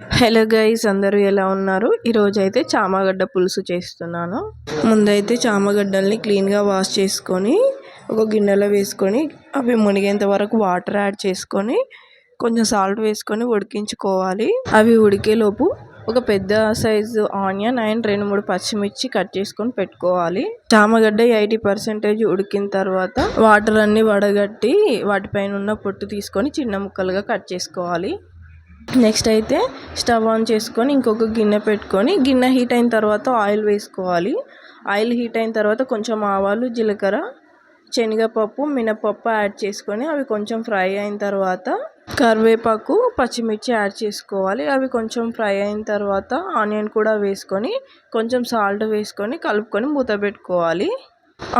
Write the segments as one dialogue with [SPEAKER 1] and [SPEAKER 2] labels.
[SPEAKER 1] Hello guys అందరూ ఎలా ఉన్నారు? ఈరోజు అయితే చామగడ్డ పులుసు చేస్తున్నాను. ముందైతే చామగడ్డల్ని క్లీన్గా వాష్ చేసుకొని ఒక గిన్నెలో వేసుకొని అవి మునిగేంత వరకు వాటర్ యాడ్ చేసుకొని కొంచెం సాల్ట్ వేసుకొని ఉడికించుకోవాలి. అవి ఉడికేలోపు ఒక పెద్ద సైజు ఆనియన్ అండ్ రెండు మూడు పచ్చిమిర్చి కట్ చేసుకొని పెట్టుకోవాలి. చామగడ్డ ఎయిటీ పర్సెంటేజ్ ఉడికిన తర్వాత వాటర్ అన్ని వడగట్టి వాటిపైన ఉన్న పొట్టు తీసుకొని చిన్న ముక్కలుగా కట్ చేసుకోవాలి. నెక్స్ట్ అయితే స్టవ్ ఆన్ చేసుకొని ఇంకొక గిన్నె పెట్టుకొని గిన్నె హీట్ అయిన తర్వాత ఆయిల్ వేసుకోవాలి. ఆయిల్ హీట్ అయిన తర్వాత కొంచెం ఆవాలు జీలకర్ర శనగపప్పు మినపప్పు యాడ్ చేసుకొని అవి కొంచెం ఫ్రై అయిన తర్వాత కరివేపాకు పచ్చిమిర్చి యాడ్ చేసుకోవాలి. అవి కొంచెం ఫ్రై అయిన తర్వాత ఆనియన్ కూడా వేసుకొని కొంచెం సాల్ట్ వేసుకొని కలుపుకొని మూత పెట్టుకోవాలి.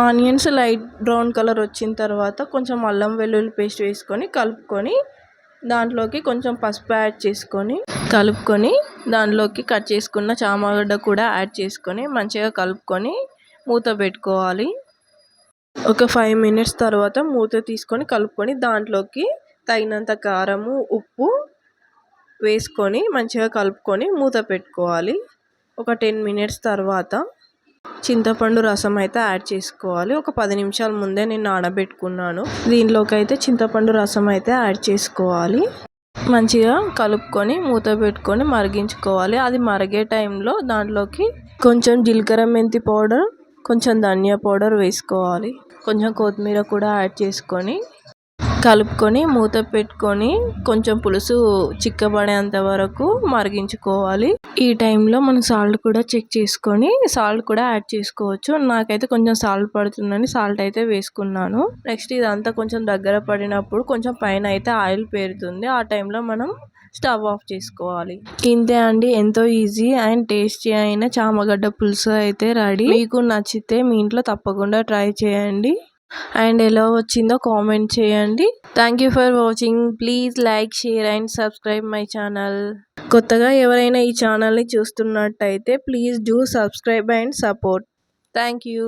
[SPEAKER 1] ఆనియన్స్ లైట్ బ్రౌన్ కలర్ వచ్చిన తర్వాత కొంచెం అల్లం వెల్లుల్లి పేస్ట్ వేసుకొని కలుపుకొని దాంట్లోకి కొంచెం పసుపు యాడ్ చేసుకొని కలుపుకొని దాంట్లోకి కట్ చేసుకున్న చామగడ్డ కూడా యాడ్ చేసుకొని మంచిగా కలుపుకొని మూత పెట్టుకోవాలి. ఒక ఫైవ్ మినిట్స్ తర్వాత మూత తీసుకొని కలుపుకొని దాంట్లోకి తగినంత కారము ఉప్పు వేసుకొని మంచిగా కలుపుకొని మూత పెట్టుకోవాలి. ఒక టెన్ మినిట్స్ తర్వాత చింతపండు రసం అయితే యాడ్ చేసుకోవాలి. ఒక పది నిమిషాల ముందే నేను నానబెట్టుకున్నాను. దీనిలోకి అయితే చింతపండు రసం అయితే యాడ్ చేసుకోవాలి. మంచిగా కలుపుకొని మూత పెట్టుకొని మరిగించుకోవాలి. అది మరిగే టైంలో దాంట్లోకి కొంచెం జీలకర్ర మెంతి పౌడర్ కొంచెం ధనియా పౌడర్ వేసుకోవాలి. కొంచెం కొత్తిమీర కూడా యాడ్ చేసుకొని కలుపుకొని మూత పెట్టుకొని కొంచెం పులుసు చిక్కబడేంత వరకు మరిగించుకోవాలి. ఈ టైంలో మనం సాల్ట్ కూడా చెక్ చేసుకొని సాల్ట్ కూడా యాడ్ చేసుకోవచ్చు. నాకైతే కొంచెం సాల్ట్ పడుతుందని సాల్ట్ అయితే వేసుకున్నాను. నెక్స్ట్ ఇదంతా కొంచెం దగ్గర పడినప్పుడు కొంచెం పైన అయితే ఆయిల్ పేరుతుంది. ఆ టైంలో మనం స్టవ్ ఆఫ్ చేసుకోవాలి. ఇంతే అండి. ఎంతో ఈజీ అండ్ టేస్టీ అయిన చామగడ్డ పులుసు అయితే రెడీ. మీకు నచ్చితే మీ ఇంట్లో తప్పకుండా ట్రై చేయండి. అండ్ ఎలా వచ్చిందో కామెంట్ చేయండి. Thank you for watching please like share and subscribe my channel కొత్తగా ఎవరైనా ఈ ఛానల్ని చూస్తున్నట్టయితే please do subscribe and support thank you